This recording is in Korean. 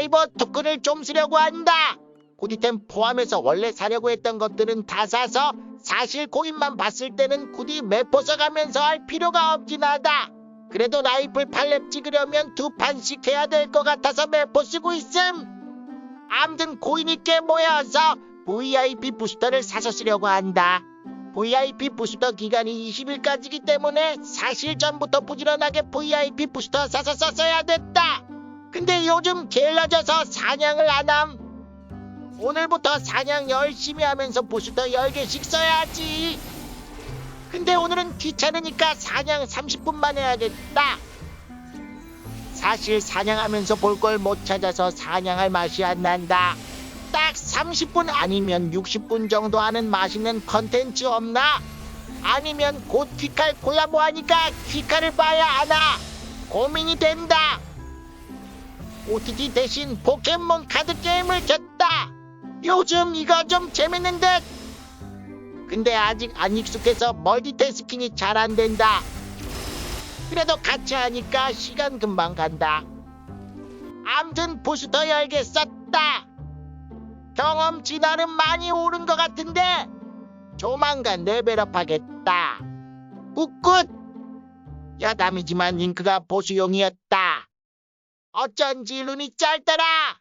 사이버 토큰을 좀 쓰려고 한다. 구디템 포함해서 원래 사려고 했던 것들은 다 사서 사실 코인만 봤을 때는 굳이 매포 써가면서 할 필요가 없긴 하다. 그래도 라이플 팔렙 찍으려면 두 판씩 해야 될 것 같아서 매포 쓰고 있음. 암튼 코인이 꽤 모여서 VIP 부스터를 사서 쓰려고 한다. VIP 부스터 기간이 20일까지기 때문에 사실 전부터 부지런하게 VIP 부스터 사서 썼어야 됐다. 요즘 게을러져서 사냥을 안 함. 오늘부터 사냥 열심히 하면서 부스터 10개씩 써야지. 근데 오늘은 귀찮으니까 사냥 30분만 해야겠다. 사실 사냥하면서 볼 걸 못 찾아서 사냥할 맛이 안 난다. 딱 30분 아니면 60분 정도 하는 맛있는 컨텐츠 없나? 아니면 곧 귀칼 콜라보 하니까 귀칼을 봐야 하나? 고민이 된다. OTT 대신 포켓몬 카드 게임을 켰다. 요즘 이거 좀 재밌는 듯. 근데 아직 안 익숙해서 멀티태스킹이 잘 안 된다. 그래도 같이 하니까 시간 금방 간다. 암튼 부스터 열개 썼다. 경험치 나름 많이 오른 것 같은데 조만간 레벨업 하겠다. 굿굿! 야담이지만 링크가 보수용이었다. 어쩐지 눈이 짧더라.